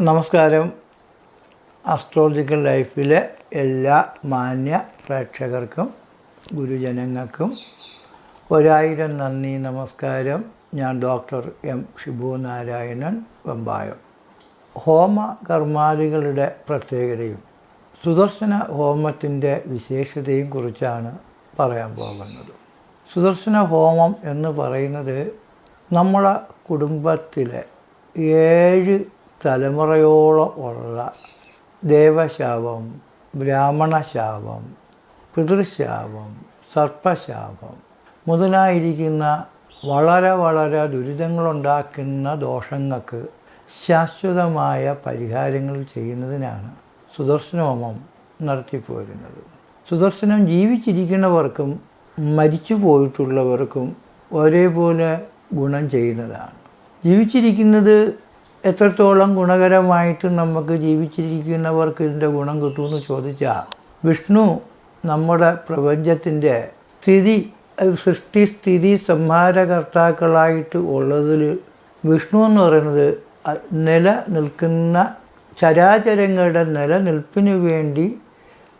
നമസ്കാരം. അസ്ട്രോളജിക്കൽ ലൈഫിലെ എല്ലാ മാന്യ പ്രേക്ഷകർക്കും ഗുരുജനങ്ങൾക്കും ഒരായിരം നന്ദി നമസ്കാരം. ഞാൻ ഡോക്ടർ എം ഷിബു നാരായണൻ വെമ്പായം. ഹോമ കർമാദികളുടെ പ്രത്യേകതയും സുദർശന ഹോമത്തിന്റെ വിശേഷതയും കുറിച്ചാണ് പറയാൻ പോകുന്നത്. സുദർശന ഹോമം എന്ന് പറയുന്നത് നമ്മളെ കുടുംബത്തിലെ ഏഴ് തലമുറയോളം ഉള്ള ദേവശാപം ബ്രാഹ്മണശാപം പിതൃശാപം സർപ്പശാപം മുതലായിരിക്കുന്ന വളരെ വളരെ ദുരിതങ്ങളുണ്ടാക്കുന്ന ദോഷങ്ങൾക്ക് ശാശ്വതമായ പരിഹാരങ്ങൾ ചെയ്യുന്നതിനാണ് സുദർശനോമം നടത്തിപ്പോരുന്നത്. സുദർശനം ജീവിച്ചിരിക്കുന്നവർക്കും മരിച്ചു പോയിട്ടുള്ളവർക്കും ഒരേപോലെ ഗുണം ചെയ്യുന്നതാണ്. ജീവിച്ചിരിക്കുന്നത് എത്രത്തോളം ഗുണകരമായിട്ട് നമുക്ക് ജീവിച്ചിരിക്കുന്നവർക്ക് ഇതിന്റെ ഗുണം കിട്ടുമെന്ന് ചോദിച്ചാൽ വിഷ്ണു നമ്മുടെ പ്രപഞ്ചത്തിന്റെ സ്ഥിതി സൃഷ്ടി സ്ഥിതി സംഹാരകർത്താക്കളായിട്ട് ഉള്ളതിൽ വിഷ്ണു എന്ന് പറയുന്നത് നില നിലനിൽക്കുന്ന ചരാചരങ്ങളുടെ നിലനിൽപ്പിന് വേണ്ടി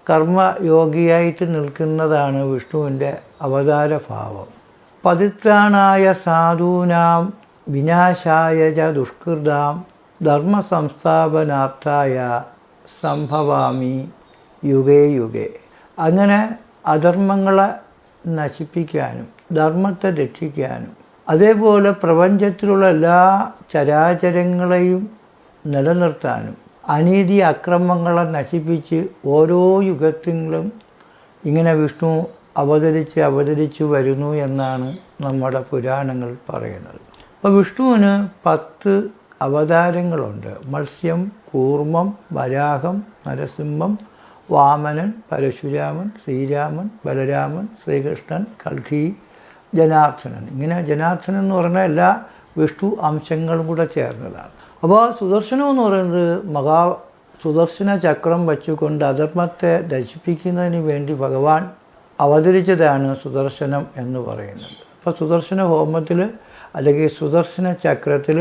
കർമ്മയോഗിയായിട്ട് നിൽക്കുന്നതാണ് വിഷ്ണുവിന്റെ അവതാരഭാവം. പതിത്രാണായ സാധൂനാം വിനാശായ ച ദുഷ്കൃതാം ധർമ്മ സംസ്ഥാപനാർത്ഥായ സംഭവാമി യുഗേ യുഗേ. അങ്ങനെ അധർമ്മങ്ങളെ നശിപ്പിക്കാനും ധർമ്മത്തെ രക്ഷിക്കാനും അതേപോലെ പ്രപഞ്ചത്തിലുള്ള എല്ലാ ചരാചരങ്ങളെയും നിലനിർത്താനും അനീതി അക്രമങ്ങളെ നശിപ്പിച്ച് ഓരോ യുഗത്തിലും ഇങ്ങനെ വിഷ്ണു അവതരിച്ച് അവതരിച്ചു വരുന്നു എന്നാണ് നമ്മുടെ പുരാണങ്ങൾ പറയുന്നത്. അപ്പോൾ വിഷ്ണുവിന് പത്ത് അവതാരങ്ങളുണ്ട്. മത്സ്യം കൂർമ്മം വരാഹം നരസിംഹം വാമനൻ പരശുരാമൻ ശ്രീരാമൻ ബലരാമൻ ശ്രീകൃഷ്ണൻ കൽക്കി ജനാർദ്ദനൻ. ഇങ്ങനെ ജനാർദ്ദനൻ എന്ന് പറഞ്ഞ എല്ലാ വിഷ്ണു അംശങ്ങളും കൂടെ ചേർന്നതാണ്. അപ്പോൾ സുദർശനം എന്ന് പറയുന്നത് മഹാ സുദർശന ചക്രം വച്ചുകൊണ്ട് അധർമ്മത്തെ ദശിപ്പിക്കുന്നതിന് വേണ്ടി ഭഗവാൻ അവതരിച്ചതാണ് സുദർശനം എന്ന് പറയുന്നത്. അപ്പോൾ സുദർശന ഹോമത്തിൽ അല്ലെങ്കിൽ സുദർശന ചക്രത്തിൽ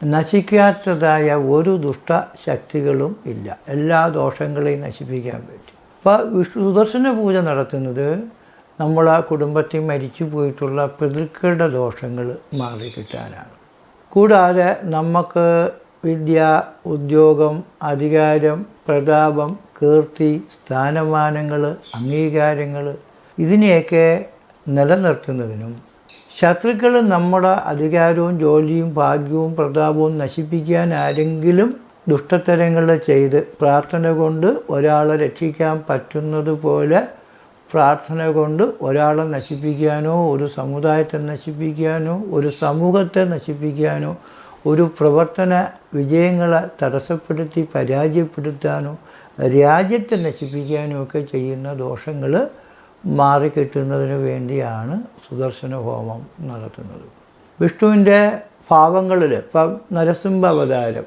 നശിക്കാത്തതായ ഒരു ദുഷ്ടശക്തികളും ഇല്ല. എല്ലാ ദോഷങ്ങളെയും നശിപ്പിക്കാൻ പറ്റും. അപ്പോൾ സുദർശന പൂജ നടത്തുന്നത് നമ്മൾ ആ കുടുംബത്തിൽ മരിച്ചു പോയിട്ടുള്ള പിതൃക്കളുടെ ദോഷങ്ങൾ മാറി കിട്ടാനാണ് കൂടാതെ നമുക്ക് വിദ്യ ഉദ്യോഗം അധികാരം പ്രതാപം കീർത്തി സ്ഥാനമാനങ്ങൾ അംഗീകാരങ്ങൾ ഇതിനെയൊക്കെ നിലനിർത്തുന്നതിനും ശത്രുക്കൾ നമ്മുടെ അധികാരവും ജോലിയും ഭാഗ്യവും പ്രതാപവും നശിപ്പിക്കാൻ ആരെങ്കിലും ദുഷ്ടത്തരങ്ങൾ ചെയ്ത് പ്രാർത്ഥന കൊണ്ട് ഒരാളെ രക്ഷിക്കാൻ പറ്റുന്നത് പോലെ പ്രാർത്ഥന കൊണ്ട് ഒരാളെ നശിപ്പിക്കാനോ ഒരു സമുദായത്തെ നശിപ്പിക്കാനോ ഒരു സമൂഹത്തെ നശിപ്പിക്കാനോ ഒരു പ്രവർത്തന വിജയങ്ങളെ തടസ്സപ്പെടുത്തി പരാജയപ്പെടുത്താനോ രാജ്യത്തെ നശിപ്പിക്കാനോ ഒക്കെ ചെയ്യുന്ന ദോഷങ്ങൾ മാറിക്കിട്ടുന്നതിന് വേണ്ടിയാണ് സുദർശന ഹോമം നടത്തുന്നത്. വിഷ്ണുവിന്റെ ഭാവങ്ങളിൽ ഇപ്പം നരസിംഹ അവതാരം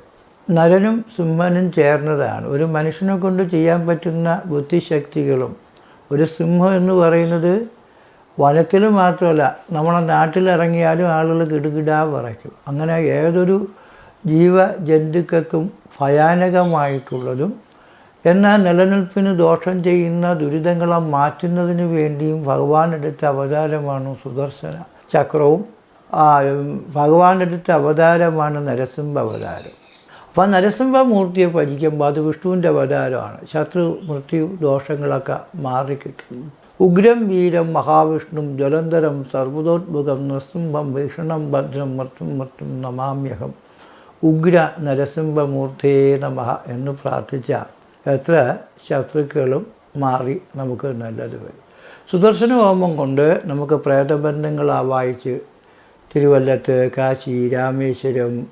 നരനും സിംഹനും ചേർന്നതാണ്. ഒരു മനുഷ്യനെ കൊണ്ട് ചെയ്യാൻ പറ്റുന്ന ബുദ്ധിശക്തികളും ഒരു സിംഹം എന്ന് പറയുന്നത് വനത്തിൽ മാത്രമല്ല നമ്മളെ നാട്ടിലിറങ്ങിയാലും ആളുകൾ കിടുകിടാ പറയ്ക്കും. അങ്ങനെ ഏതൊരു ജീവജന്തുക്കൾക്കും ഭയാനകമായിട്ടുള്ളതും എന്നാൽ നിലനിൽപ്പിന് ദോഷം ചെയ്യുന്ന ദുരിതങ്ങളെ മാറ്റുന്നതിന് വേണ്ടിയും ഭഗവാൻ എടുത്ത അവതാരമാണ് സുദർശന ചക്രവും ഭഗവാൻ എടുത്ത അവതാരമാണ് നരസിംഹ അവതാരം. അപ്പോൾ നരസിംഹമൂർത്തിയെ ഭജിക്കുമ്പോൾ അത് വിഷ്ണുവിന്റെ അവതാരമാണ്. ശത്രു മൃത്യു ദോഷങ്ങളൊക്കെ മാറിക്കിട്ടും. ഉഗ്രം വീരം മഹാവിഷ്ണു ജ്വലന്തരം സർവതോത്ഭുതം നൃസിംഹം ഭീഷണം ഭദ്രം മർത്തും മർത്തും നമാമ്യഹം. ഉഗ്ര നരസിംഹമൂർത്തേ നമ എന്ന് പ്രാർത്ഥിച്ച എത്ര ശത്രുക്കളും മാറി നമുക്ക് നല്ലത് വരും. സുദർശന ഹോമം കൊണ്ട് നമുക്ക് പ്രേതബന്ധങ്ങൾ ആവാഹിച്ച് തിരുവല്ലത്ത് കാശി രാമേശ്വരം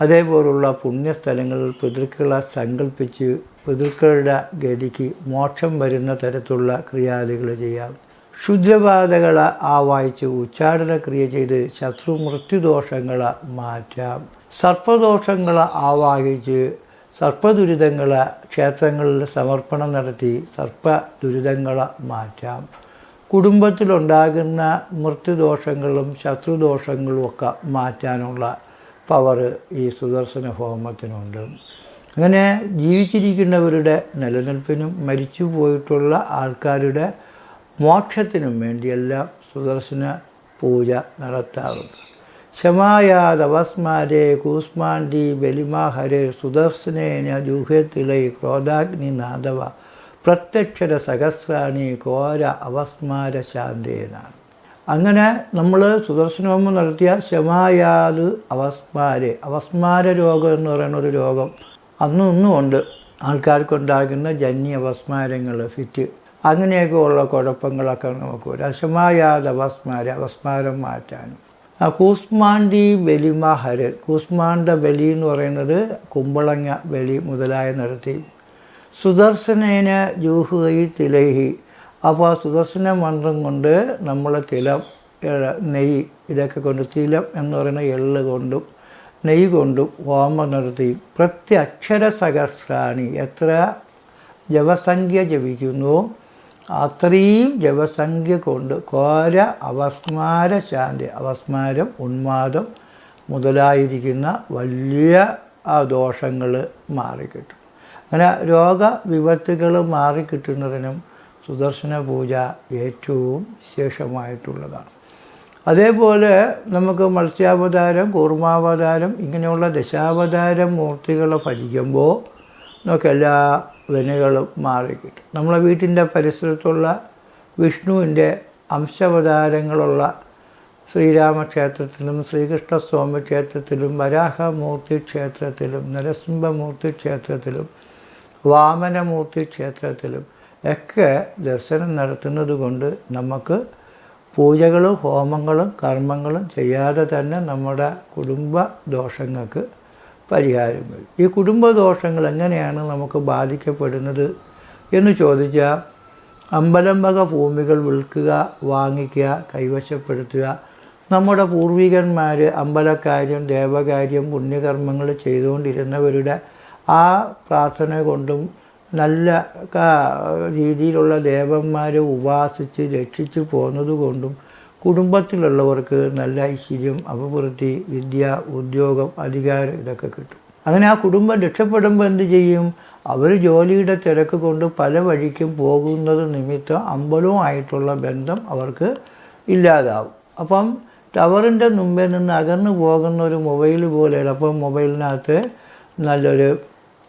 അതേപോലുള്ള പുണ്യസ്ഥലങ്ങളിൽ പിതൃക്കളെ സങ്കല്പിച്ച് പിതൃക്കളുടെ ഗതിക്ക് മോക്ഷം വരുന്ന തരത്തിലുള്ള ക്രിയാദികൾ ചെയ്യാം. ക്ഷുദ്രബാധകളെ ആവാഹിച്ച് ഉച്ചാടന ക്രിയ ചെയ്ത് ശത്രു മൃത്യുദോഷങ്ങളെ മാറ്റാം. സർപ്പദോഷങ്ങളെ ആവാഹിച്ച് സർപ്പദുരിതങ്ങളെ ക്ഷേത്രങ്ങളിൽ സമർപ്പണം നടത്തി സർപ്പ ദുരിതങ്ങൾ മാറ്റാം. കുടുംബത്തിലുണ്ടാകുന്ന മൃത്യുദോഷങ്ങളും ശത്രുദോഷങ്ങളും ഒക്കെ മാറ്റാനുള്ള പവർ ഈ സുദർശന ഹോമത്തിനുണ്ട്. അങ്ങനെ ജീവിച്ചിരിക്കുന്നവരുടെ നിലനിൽപ്പിനും മരിച്ചു പോയിട്ടുള്ള ആൾക്കാരുടെ മോക്ഷത്തിനും വേണ്ടിയെല്ലാം സുദർശന പൂജ നടത്താറുണ്ട്. ശമായാതവസ്മാരെ കൂസ്മാണ്ടി ബലിമാഹരെ സുദർശനേന ക്രോധാഗ്നി നാദവ പ്രത്യക്ഷര സഹസ്രാണി ഘോര അവസ്മാര ശാന്തേനാണ് അങ്ങനെ നമ്മൾ സുദർശനഹോമം നടത്തിയ ശമായാത് അവസ്മാരെ അവസ്മാര രോഗം എന്ന് പറയുന്ന ഒരു രോഗം അന്നും ഇന്നും ഉണ്ട് ആൾക്കാർക്കുണ്ടാകുന്ന ജന്യ അവസ്മാരങ്ങൾ ഫിറ്റ് അങ്ങനെയൊക്കെ ഉള്ള കുഴപ്പങ്ങളൊക്കെ നമുക്ക് വരും. അശമായാത് അവസ്മാര അവസ്മാരം മാറ്റാനും. ആ കൂസ്മാണ്ടി ബലിമഹരൻ കൂസ്മാണ്ട ബലി എന്ന് പറയുന്നത് കുമ്പളങ്ങ ബലി മുതലായ നടത്തി സുദർശനേന ജൂഹുകൈ തിലഹി. അപ്പോൾ ആ സുദർശന മന്ത്രം കൊണ്ട് നമ്മളെ തിലം നെയ്യ് ഇതൊക്കെ കൊണ്ട് തിലം എന്ന് പറയുന്ന എള്ള് കൊണ്ടും നെയ്യ് കൊണ്ടും ഹോമം നടത്തി പ്രത്യക്ഷര സഹസ്രാണി എത്ര? ജപസംഖ്യ ജപിക്കുന്നു. അത്രയും ജപസംഖ്യ കൊണ്ട് കോര അവസ്മാര ശാന്തി അവസ്മാരം ഉന്മാദം മുതലായിരിക്കുന്ന വലിയ ദോഷങ്ങൾ മാറിക്കിട്ടും. അങ്ങനെ രോഗ വിപത്തുകൾ മാറിക്കിട്ടുന്നതിനും സുദർശന പൂജ ഏറ്റവും വിശേഷമായിട്ടുള്ളതാണ്. അതേപോലെ നമുക്ക് മത്സ്യാവതാരം കൂർമാവതാരം ഇങ്ങനെയുള്ള ദശാവതാരം മൂർത്തികളെ ഭജിക്കുമ്പോൾ നമുക്ക് എല്ലാ വിനകളും മാറിക്കിട്ടും നമ്മളെ വീട്ടിന്റെ പരിസരത്തുള്ള വിഷ്ണുവിന്റെ അംശവതാരങ്ങളുള്ള ശ്രീരാമക്ഷേത്രത്തിലും ശ്രീകൃഷ്ണസ്വാമി ക്ഷേത്രത്തിലും വരാഹമൂർത്തി ക്ഷേത്രത്തിലും നരസിംഹമൂർത്തി ക്ഷേത്രത്തിലും വാമനമൂർത്തി ക്ഷേത്രത്തിലും ഒക്കെ ദർശനം നടത്തുന്നത് കൊണ്ട് നമുക്ക് പൂജകളും ഹോമങ്ങളും കർമ്മങ്ങളും ചെയ്യാതെ തന്നെ നമ്മുടെ കുടുംബ ദോഷങ്ങൾക്ക് പരിഹാരം വരും ഈ കുടുംബദോഷങ്ങൾ എങ്ങനെയാണ് നമുക്ക് ബാധിക്കപ്പെടുന്നത് എന്ന് ചോദിച്ചാൽ അമ്പലം വക ഭൂമികൾ വിൽക്കുക വാങ്ങിക്കുക കൈവശപ്പെടുത്തുക. നമ്മുടെ പൂർവികന്മാർ അമ്പലക്കാര്യം ദേവകാര്യം പുണ്യകർമ്മങ്ങൾ ചെയ്തുകൊണ്ടിരുന്നവരുടെ ആ പ്രാർത്ഥന കൊണ്ടും നല്ല രീതിയിലുള്ള ദേവന്മാരെ ഉപാസിച്ച് രക്ഷിച്ചു പോന്നത് കൊണ്ടും കുടുംബത്തിലുള്ളവർക്ക് നല്ല ഐശ്വര്യം അഭിവൃദ്ധി വിദ്യ ഉദ്യോഗം അധികാരം ഇതൊക്കെ കിട്ടും. അങ്ങനെ ആ കുടുംബം രക്ഷപ്പെടുമ്പോൾ എന്ത് ചെയ്യും? അവർ ജോലിയുടെ തിരക്ക് കൊണ്ട് പല വഴിക്കും പോകുന്നത് നിമിത്തം അമ്പലവുമായിട്ടുള്ള ബന്ധം അവർക്ക് ഇല്ലാതാവും. അപ്പം ടവറിന്റെ മുമ്പേ നിന്ന് അകന്നു പോകുന്ന ഒരു മൊബൈൽ പോലെയാണ്. അപ്പം മൊബൈലിനകത്ത് നല്ലൊരു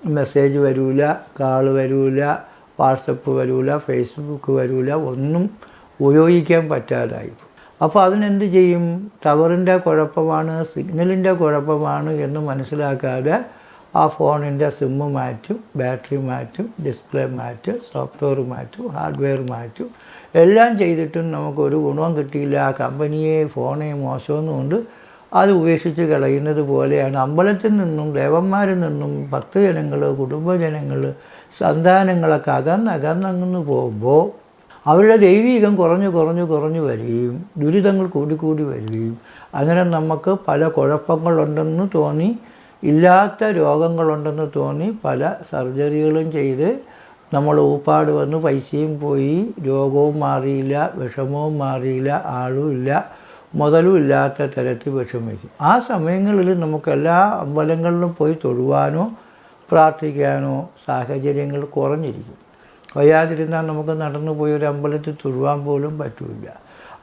മെസ്സേജ് വരൂല കാൾ വരൂല വാട്സപ്പ് വരൂല ഫേസ്ബുക്ക് വരൂല ഒന്നും ഉപയോഗിക്കാൻ പറ്റാതായി അപ്പോൾ അതിനെന്ത് ചെയ്യും? ടവറിന്റെ കുഴപ്പമാണ് സിഗ്നലിന്റെ കുഴപ്പമാണ് എന്ന് മനസ്സിലാക്കാതെ ആ ഫോണിന്റെ സിമ്മ് മാറ്റും ബാറ്ററി മാറ്റും ഡിസ്പ്ലേ മാറ്റും സോഫ്റ്റ്വെയർ മാറ്റും ഹാർഡ്വെയർ മാറ്റും. എല്ലാം ചെയ്തിട്ടും നമുക്കൊരു ഗുണവും കിട്ടിയില്ല. ആ കമ്പനിയെ ഫോണേ മോശമെന്നുകൊണ്ട് അത് ഉപേക്ഷിച്ച് കളയുന്നത് പോലെയാണ്. അമ്പലത്തിൽ നിന്നും ദേവന്മാരിൽ നിന്നും ഭക്തജനങ്ങൾ കുടുംബജനങ്ങൾ സന്താനങ്ങളൊക്കെ അകന്നകന്നങ്ങന്ന് പോകുമ്പോൾ അവരുടെ ദൈവീകം കുറഞ്ഞു കുറഞ്ഞു കുറഞ്ഞു വരികയും ദുരിതങ്ങൾ കൂടിക്കൂടി വരികയും അങ്ങനെ നമുക്ക് പല കുഴപ്പങ്ങളുണ്ടെന്ന് തോന്നി ഇല്ലാത്ത രോഗങ്ങളുണ്ടെന്ന് തോന്നി പല സർജറികളും ചെയ്ത് നമ്മൾ ഊപ്പാട് വന്ന് പൈസയും പോയി രോഗവും മാറിയില്ല വിഷമവും മാറിയില്ല ആളും ഇല്ല മുതലും ഇല്ലാത്ത തരത്തിൽ വിഷമിക്കും ആ സമയങ്ങളിൽ നമുക്ക് എല്ലാ അമ്പലങ്ങളിലും പോയി തൊഴുവാനോ പ്രാർത്ഥിക്കാനോ സാഹചര്യങ്ങൾ കുറഞ്ഞിരിക്കും. വയ്യാതിരുന്നാൽ നമുക്ക് നടന്നു പോയി ഒരു അമ്പലത്തിൽ തൊഴുവാൻ പോലും പറ്റില്ല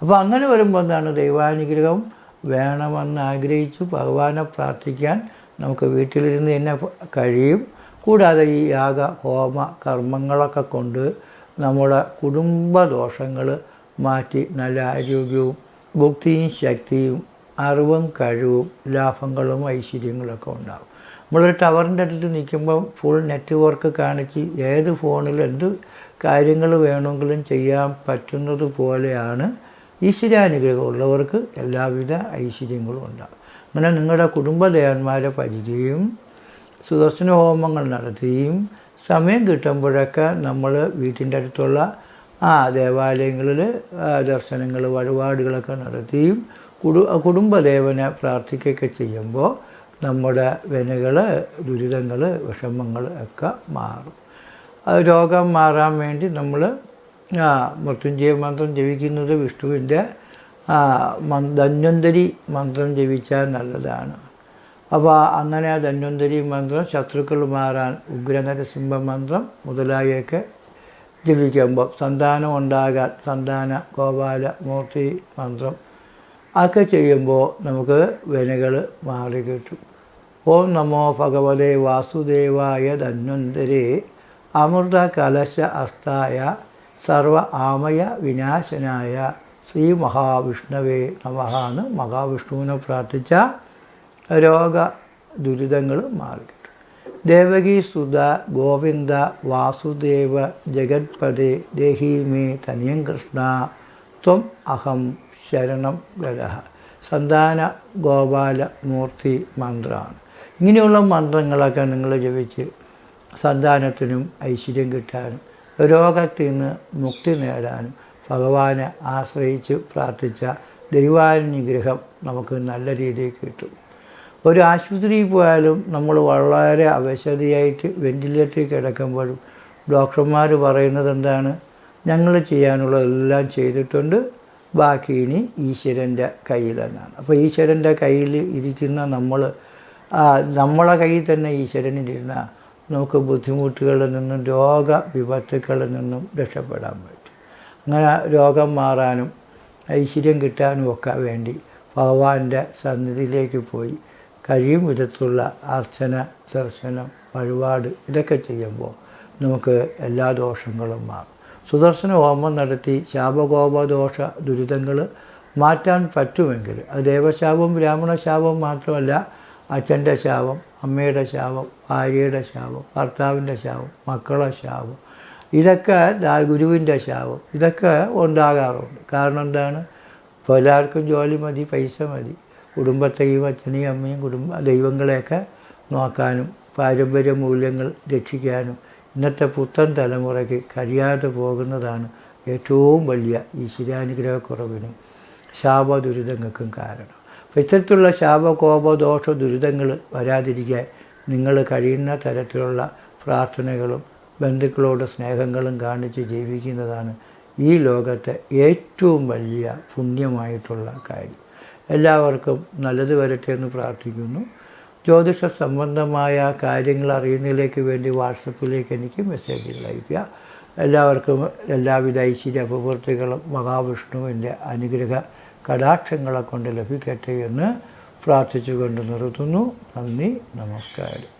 അപ്പോൾ അങ്ങനെ വരുമ്പോൾ എന്താണ് ദൈവാനുഗ്രഹം വേണമെന്ന് ആഗ്രഹിച്ച് ഭഗവാനെ പ്രാർത്ഥിക്കാൻ നമുക്ക് വീട്ടിലിരുന്ന് തന്നെ കഴിയും. കൂടാതെ ഈ യാഗ ഹോമ കർമ്മങ്ങളൊക്കെ കൊണ്ട് നമ്മുടെ കുടുംബദോഷങ്ങൾ മാറ്റി നല്ല ആരോഗ്യവും ഭക്തിയും ശക്തിയും അറിവും കഴിവും ലാഭങ്ങളും ഐശ്വര്യങ്ങളൊക്കെ ഉണ്ടാകും നമ്മളൊരു ടവറിന്റെ അടുത്ത് നിൽക്കുമ്പോൾ ഫുൾ നെറ്റ്വർക്ക് കാണിച്ച് ഏത് ഫോണിൽ എന്ത് കാര്യങ്ങൾ വേണമെങ്കിലും ചെയ്യാൻ പറ്റുന്നത് പോലെയാണ് ഈശ്വരാനുഗ്രഹമുള്ളവർക്ക് എല്ലാവിധ ഐശ്വര്യങ്ങളും ഉണ്ടാകും. അങ്ങനെ നിങ്ങളുടെ കുടുംബദേവന്മാരെ പരിചയം സുദർശന ഹോമങ്ങൾ നടത്തുകയും സമയം കിട്ടുമ്പോഴൊക്കെ നമ്മൾ വീട്ടിന്റെ അടുത്തുള്ള ആ ദേവാലയങ്ങളിൽ ദർശനങ്ങൾ വഴിപാടുകളൊക്കെ നടത്തുകയും കുടു കുടുംബദേവനെ പ്രാർത്ഥിക്കുകയൊക്കെ ചെയ്യുമ്പോൾ നമ്മുടെ വിനകൾ ദുരിതങ്ങൾ വിഷമങ്ങൾ ഒക്കെ മാറും. അത് രോഗം മാറാൻ വേണ്ടി നമ്മൾ മൃത്യുഞ്ജയ മന്ത്രം ജപിക്കുന്നത് വിഷ്ണുവിന്റെ ധന്വന്തരി മന്ത്രം ജപിച്ചാൽ നല്ലതാണ്. അപ്പോൾ അങ്ങനെ ആ ധന്വന്തരി മന്ത്രം ശത്രുക്കൾ മാറാൻ ഉഗ്രനരസിംഹ മന്ത്രം മുതലായൊക്കെ ജപിക്കുമ്പോൾ സന്താനം ഉണ്ടാകാൻ സന്താന ഗോപാല മൂർത്തി മന്ത്രം ഒക്കെ ചെയ്യുമ്പോൾ നമുക്ക് വിനകൾ മാറി കിട്ടും ഓം നമോ ഭഗവതേ വാസുദേവായ ധന്വന്തരേ. അമൃത കലശ അസ്തായ സർവ ആമയ വിനാശനായ ശ്രീ മഹാവിഷ്ണവേ നമഹാന്ന് മഹാവിഷ്ണുവിനെ പ്രാർത്ഥിച്ച രോഗ ദുരിതങ്ങൾ മാറി ദേവകി സുധ ഗോവിന്ദ വാസുദേവ ജഗത്പദേ ദേഹി മേ തനിയം കൃഷ്ണ. ത്വം അഹം ശരണം ഗരഹ സന്താന ഗോപാല മൂർത്തി ഇങ്ങനെയുള്ള മന്ത്രങ്ങളൊക്കെ നിങ്ങൾ ജപിച്ച് സന്താനത്തിനും ഐശ്വര്യം കിട്ടാനും രോഗത്തിൽ നിന്ന് മുക്തി നേടാനും ഭഗവാനെ ആശ്രയിച്ച് പ്രാർത്ഥിച്ച ദൈവാനുഗ്രഹം നമുക്ക് നല്ല രീതിയിൽ കിട്ടും. ഒരു ആശുപത്രിയിൽ പോയാലും നമ്മൾ വളരെ അവശതയായിട്ട് വെന്റിലേറ്ററിൽ കിടക്കുമ്പോഴും ഡോക്ടർമാർ പറയുന്നത് എന്താണ്? ഞങ്ങൾ ചെയ്യാനുള്ളതെല്ലാം ചെയ്തിട്ടുണ്ട്. ബാക്കി ഇനി ഈശ്വരന്റെ കയ്യിലെന്നാണ് അപ്പോൾ ഈശ്വരന്റെ കയ്യിൽ ഇരിക്കുന്ന നമ്മൾ നമ്മളെ കയ്യിൽ തന്നെ ഈശ്വരനിലിരുന്ന നമുക്ക് ബുദ്ധിമുട്ടുകളിൽ നിന്നും രോഗ വിപത്തുക്കളിൽ നിന്നും രക്ഷപ്പെടാൻ പറ്റും. അങ്ങനെ രോഗം മാറാനും ഐശ്വര്യം കിട്ടാനും ഒക്കെ വേണ്ടി ഭഗവാന്റെ സന്നിധിയിലേക്ക് പോയി കഴിയും വിധത്തിലുള്ള അർച്ചന ദർശനം വഴിപാട് ഇതൊക്കെ ചെയ്യുമ്പോൾ നമുക്ക് എല്ലാ ദോഷങ്ങളും മാറും. സുദർശന ഹോമം നടത്തി ശാപകോപദോഷ ദുരിതങ്ങൾ മാറ്റാൻ പറ്റുമെങ്കിൽ അത് ദേവശാപം ബ്രാഹ്മണ ശാപം മാത്രമല്ല അച്ഛന്റെ ശാപം അമ്മയുടെ ശാപം ഭാര്യയുടെ ശാപം ഭർത്താവിന്റെ ശാപം മക്കളുടെ ശാപം. ഇതൊക്കെ ഗുരുവിന്റെ ശാപം. ഇതൊക്കെ ഉണ്ടാകാറുണ്ട്. കാരണം എന്താണ്? ഇപ്പോൾ എല്ലാവർക്കും ജോലി മതി പൈസ മതി. കുടുംബത്തെയും അച്ഛനെയും അമ്മയും കുടുംബ ദൈവങ്ങളെയൊക്കെ നോക്കാനും പാരമ്പര്യ മൂല്യങ്ങൾ രക്ഷിക്കാനും ഇന്നത്തെ പുത്തൻ തലമുറയ്ക്ക് കഴിയാതെ പോകുന്നതാണ് ഏറ്റവും വലിയ ഈശ്വരാനുഗ്രഹക്കുറവിനും ശിരാനുഗ്രഹക്കുറവിനും ദുരിതങ്ങൾക്കും കാരണം. ഇത്തരത്തിലുള്ള ശാപകോപ ദോഷ ദുരിതങ്ങൾ വരാതിരിക്കാൻ നിങ്ങൾ കഴിയുന്ന തരത്തിലുള്ള പ്രാർത്ഥനകളും ബന്ധുക്കളോട് സ്നേഹങ്ങളും കാണിച്ച് ജീവിക്കുന്നതാണ് ഈ ലോകത്തെ ഏറ്റവും വലിയ പുണ്യമായിട്ടുള്ള കാര്യം. എല്ലാവർക്കും നല്ലത് വരട്ടെ എന്ന് പ്രാർത്ഥിക്കുന്നു. ജ്യോതിഷ സംബന്ധമായ കാര്യങ്ങൾ അറിയുന്നതിലേക്ക് വേണ്ടി വാട്സപ്പിലേക്ക് എനിക്ക് മെസ്സേജുകൾ അയക്കുക എല്ലാവർക്കും എല്ലാവിധ ഐശ്വര്യ അപവൃത്തികളും മഹാവിഷ്ണുവിന്റെ അനുഗ്രഹ കടാക്ഷങ്ങളെ കൊണ്ട് ലഭിക്കട്ടെ എന്ന് പ്രാർത്ഥിച്ചുകൊണ്ട് നിർത്തുന്നു. നന്ദി നമസ്കാരം.